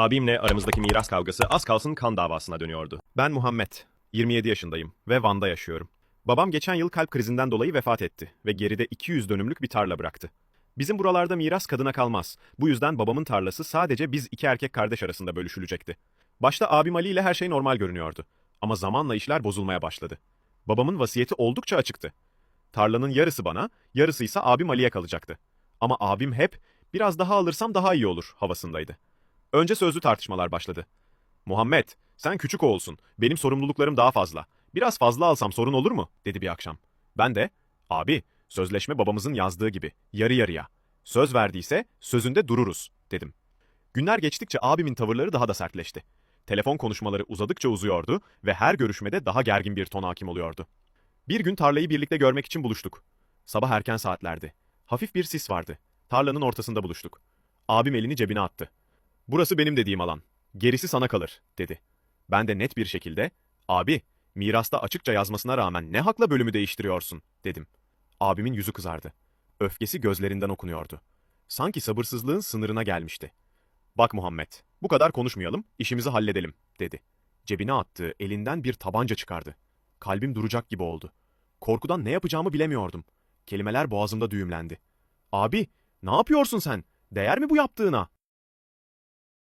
Abimle aramızdaki miras kavgası az kalsın kan davasına dönüyordu. Ben Muhammed, 27 yaşındayım ve Van'da yaşıyorum. Babam geçen yıl kalp krizinden dolayı vefat etti ve geride 200 dönümlük bir tarla bıraktı. Bizim buralarda miras kadına kalmaz. Bu yüzden babamın tarlası sadece biz iki erkek kardeş arasında bölüşülecekti. Başta abim Ali ile her şey normal görünüyordu. Ama zamanla işler bozulmaya başladı. Babamın vasiyeti oldukça açıktı. Tarlanın yarısı bana, yarısı ise abim Ali'ye kalacaktı. Ama abim hep biraz daha alırsam daha iyi olur havasındaydı. Önce sözlü tartışmalar başladı. Muhammed, sen küçük oğulsun. Benim sorumluluklarım daha fazla. Biraz fazla alsam sorun olur mu? dedi bir akşam. Ben de, abi, sözleşme babamızın yazdığı gibi, yarı yarıya. Söz verdiyse sözünde dururuz, dedim. Günler geçtikçe abimin tavırları daha da sertleşti. Telefon konuşmaları uzadıkça uzuyordu ve her görüşmede daha gergin bir ton hakim oluyordu. Bir gün tarlayı birlikte görmek için buluştuk. Sabah erken saatlerdi. Hafif bir sis vardı. Tarlanın ortasında buluştuk. Abim elini cebine attı. Burası benim dediğim alan. Gerisi sana kalır, dedi. Ben de net bir şekilde, abi, mirasta açıkça yazmasına rağmen ne hakla bölümü değiştiriyorsun, dedim. Abimin yüzü kızardı. Öfkesi gözlerinden okunuyordu. Sanki sabırsızlığın sınırına gelmişti. Bak Muhammed, bu kadar konuşmayalım, işimizi halledelim, dedi. Cebine attığı elinden bir tabanca çıkardı. Kalbim duracak gibi oldu. Korkudan ne yapacağımı bilemiyordum. Kelimeler boğazımda düğümlendi. Abi, ne yapıyorsun sen? Değer mi bu yaptığına?